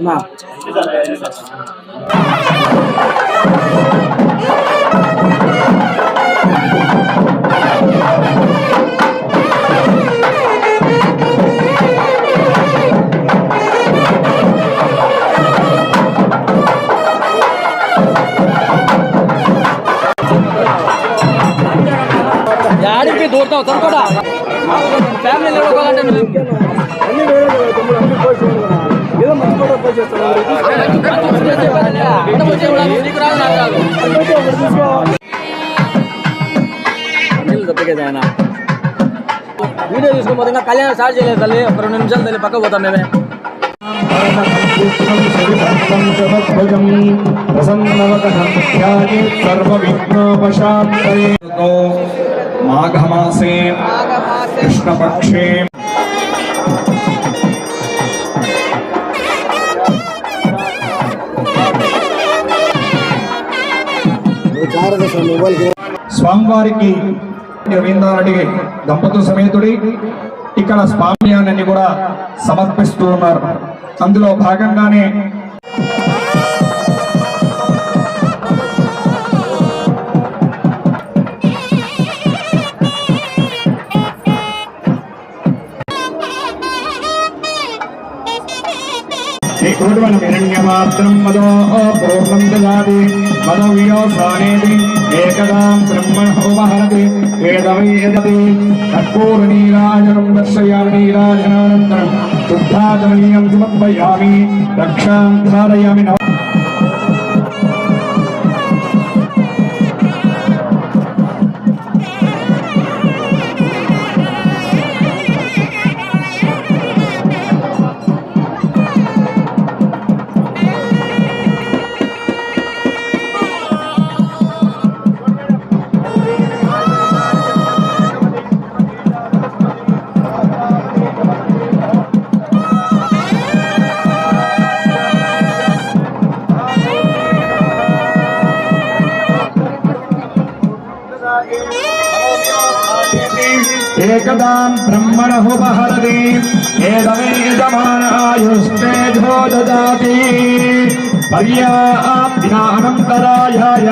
না ಯಾರಿಗೆ ದೂರ್ತಾವ ತಂದ್ಕೊಡ ಫ್ಯಾಮಿಲಿ ನೋಡ್ಕೊಂಡೆ ఆయన వీడియో తీసుకుని ఇంకా కళ్యాణం స్టార్ట్ చేయలేదు తల్లి ఒక రెండు నిమిషాలు తల్లి పక్క పోతాం మేమే మాఘమాసే. కృష్ణపక్షే. స్వామివారికి రవీంద్రారెడ్డి దంపతుల సమేతుడి ఇక్కడ స్వామ్యాన్ని కూడా సమర్పిస్తూ ఉన్నారు. అందులో భాగంగానే హిరణ్యమాత్రం మదో పూర్ణం దదాతి మదవ్యోసానేతి ఏకదాం బ్రహ్మణోమహరతి వేదవేదతి కర్పూరనీరాజనం దర్శయామి నీరాజనానంతరం శుద్ధాచమనీయం సమర్పయామి రక్షాం ధారయామి నవ ఏకదాం బ్రహ్మణహుపహరతి ఏదమేదమానాయుష్టేజో దదాతి పర్యాప్యానంతరాయాయ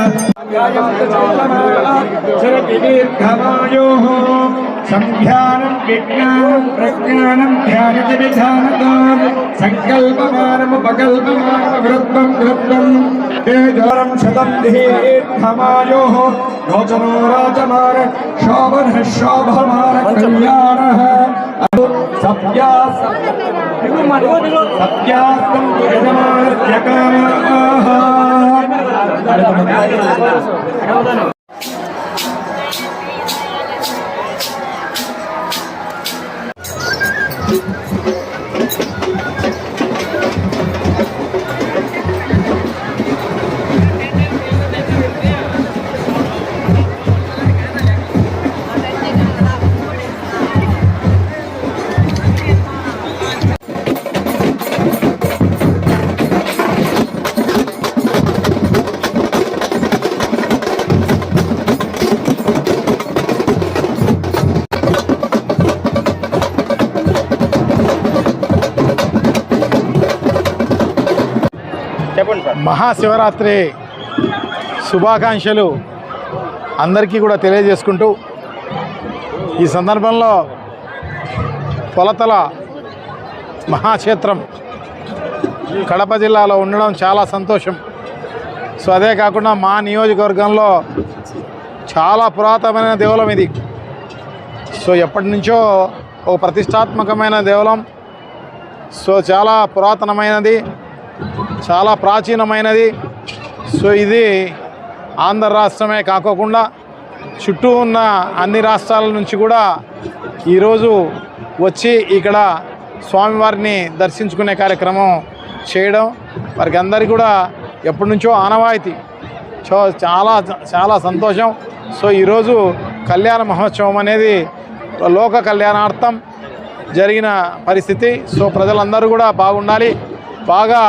దీర్ఘమాయోః సంధ్యానం విజ్ఞానం ప్రజ్ఞానం ధ్యానతి విధానతాం సంకల్పమానముపకల్పమానమ వృత్తం వృత్తం తేజోరం శతం దీర్ఘమాయోః రోచనో రాజమాన శోభన శోభమాన కళ్యాణః సత్యా సత్యాస్తం యజమానస్యకామాః మహాశివరాత్రి శుభాకాంక్షలు అందరికీ కూడా తెలియజేసుకుంటూ ఈ సందర్భంలో కొలతల మహాక్షేత్రం కడప జిల్లాలో ఉండడం చాలా సంతోషం. సో అదే కాకుండా మా నియోజకవర్గంలో చాలా పురాతనమైన దేవలం ఇది. సో ఎప్పటి నుంచో ఒక ప్రతిష్టాత్మకమైన దేవలం సో చాలా పురాతనమైనది. చాలా ప్రాచీనమైనది. సో ఇది ఆంధ్ర రాష్ట్రమే కాకోకుండా చుట్టూ ఉన్న అన్ని రాష్ట్రాల నుంచి కూడా ఈరోజు వచ్చి ఇక్కడ స్వామివారిని దర్శించుకునే కార్యక్రమం చేయడం. వారికి అందరికీ కూడా ఎప్పటి నుంచో ఆనవాయితీ. సో చాలా చాలా సంతోషం. సో ఈరోజు కళ్యాణ మహోత్సవం అనేది లోక కళ్యాణార్థం జరిగిన పరిస్థితి. సో ప్రజలందరూ కూడా బాగుండాలి. బాగా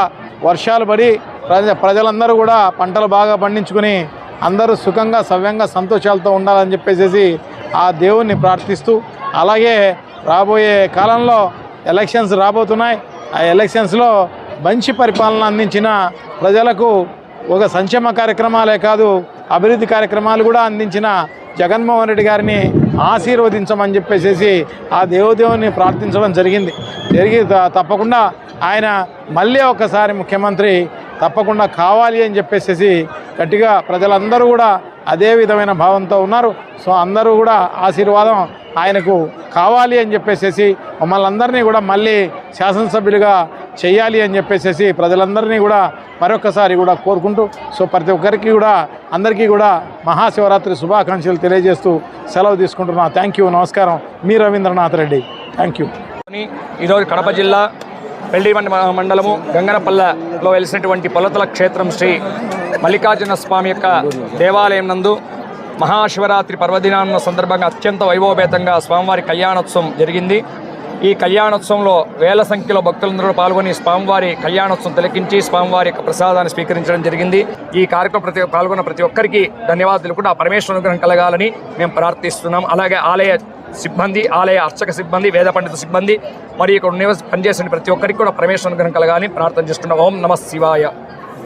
వర్షాలు పడి ప్రజ ప్రజలందరూ కూడా పంటలు బాగా పండించుకుని అందరూ సుఖంగా సవ్యంగా సంతోషాలతో ఉండాలని చెప్పేసి ఆ దేవుణ్ణి ప్రార్థిస్తూ అలాగే రాబోయే కాలంలో ఎలక్షన్స్ రాబోతున్నాయి. ఆ ఎలక్షన్స్లో మంచి పరిపాలన అందించిన ప్రజలకు ఒక సంక్షేమ కార్యక్రమాలే కాదు అభివృద్ధి కార్యక్రమాలు కూడా అందించిన జగన్మోహన్ రెడ్డి గారిని ఆశీర్వదించమని చెప్పేసి ఆ దేవదేవుని ప్రార్థించడం జరిగింది. జరిగి త- తప్పకుండా ఆయన మళ్ళీ ఒకసారి ముఖ్యమంత్రి తప్పకుండా కావాలి అని చెప్పేసి గట్టిగా ప్రజలందరూ కూడా అదే విధమైన భావంతో ఉన్నారు. సో అందరూ కూడా ఆశీర్వాదం ఆయనకు కావాలి అని చెప్పేసి మమ్మల్ని అందరినీ కూడా మళ్ళీ శాసనసభ్యులుగా చేయాలి అని చెప్పేసి ప్రజలందరినీ కూడా మరొకసారి కూడా కోరుకుంటూ సో ప్రతి ఒక్కరికి కూడా అందరికీ కూడా మహాశివరాత్రి శుభాకాంక్షలు తెలియజేస్తూ సెలవు తీసుకుంటున్నా. Thank you. నమస్కారం. మీ రవీంద్రనాథ్ రెడ్డి. Thank you. ఈరోజు కడప జిల్లా పెళ్ళి మండలము గంగనపల్లెలో వెలిసినటువంటి పొలతల క్షేత్రం శ్రీ మల్లికార్జున స్వామి యొక్క దేవాలయం నందు మహాశివరాత్రి పర్వదినాన్న సందర్భంగా అత్యంత వైభవపేతంగా స్వామివారి కళ్యాణోత్సవం జరిగింది. ఈ కళ్యాణోత్సవంలో వేల సంఖ్యలో భక్తులందరూ పాల్గొని స్వామివారి కళ్యాణోత్సవం తిలకించి స్వామివారి యొక్క ప్రసాదాన్ని స్వీకరించడం జరిగింది. ఈ కార్యక్రమం ప్రతి పాల్గొన్న ప్రతి ఒక్కరికి ధన్యవాదాలు కూడా. పరమేశ్వర అనుగ్రహం కలగాలని మేము ప్రార్థిస్తున్నాం. అలాగే ఆలయ సిబ్బంది ఆలయ అర్చక సిబ్బంది వేద పండిత సిబ్బంది మరియు ఇక్కడ పనిచేసిన ప్రతి ఒక్కరికి కూడా పరమేశ్వర అనుగ్రహం కలగాలని ప్రార్థన చేస్తున్నాం. ఓం నమ శివాయ.